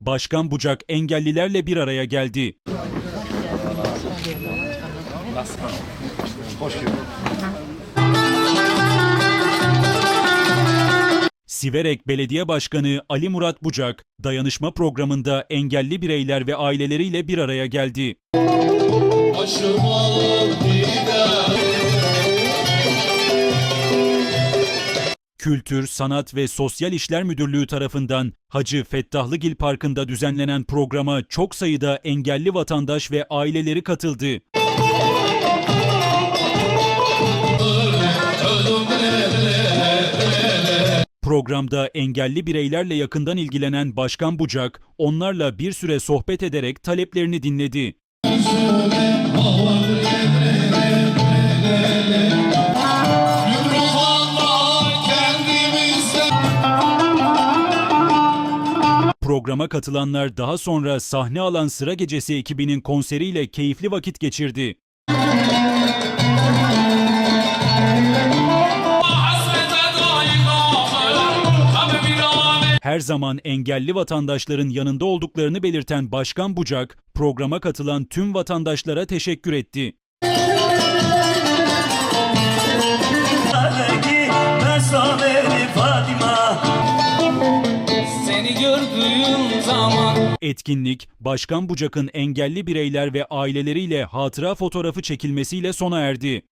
Başkan Bucak engellilerle bir araya geldi. Siverek Belediye Başkanı Ali Murat Bucak, dayanışma programında engelli bireyler ve aileleriyle bir araya geldi. Başım Kültür, Sanat ve Sosyal İşler Müdürlüğü tarafından Hacı Fettahlıgil Parkı'nda düzenlenen programa çok sayıda engelli vatandaş ve aileleri katıldı. Programda engelli bireylerle yakından ilgilenen Başkan Bucak, onlarla bir süre sohbet ederek taleplerini dinledi. Yumruğanla Programa katılanlar daha sonra sahne alan Sıra Gecesi ekibinin konseriyle keyifli vakit geçirdi. Her zaman engelli vatandaşların yanında olduklarını belirten Başkan Bucak, programa katılan tüm vatandaşlara teşekkür etti. Gördüğüm zaman Etkinlik, Başkan Bucak'ın engelli bireyler ve aileleriyle hatıra fotoğrafı çekilmesiyle sona erdi.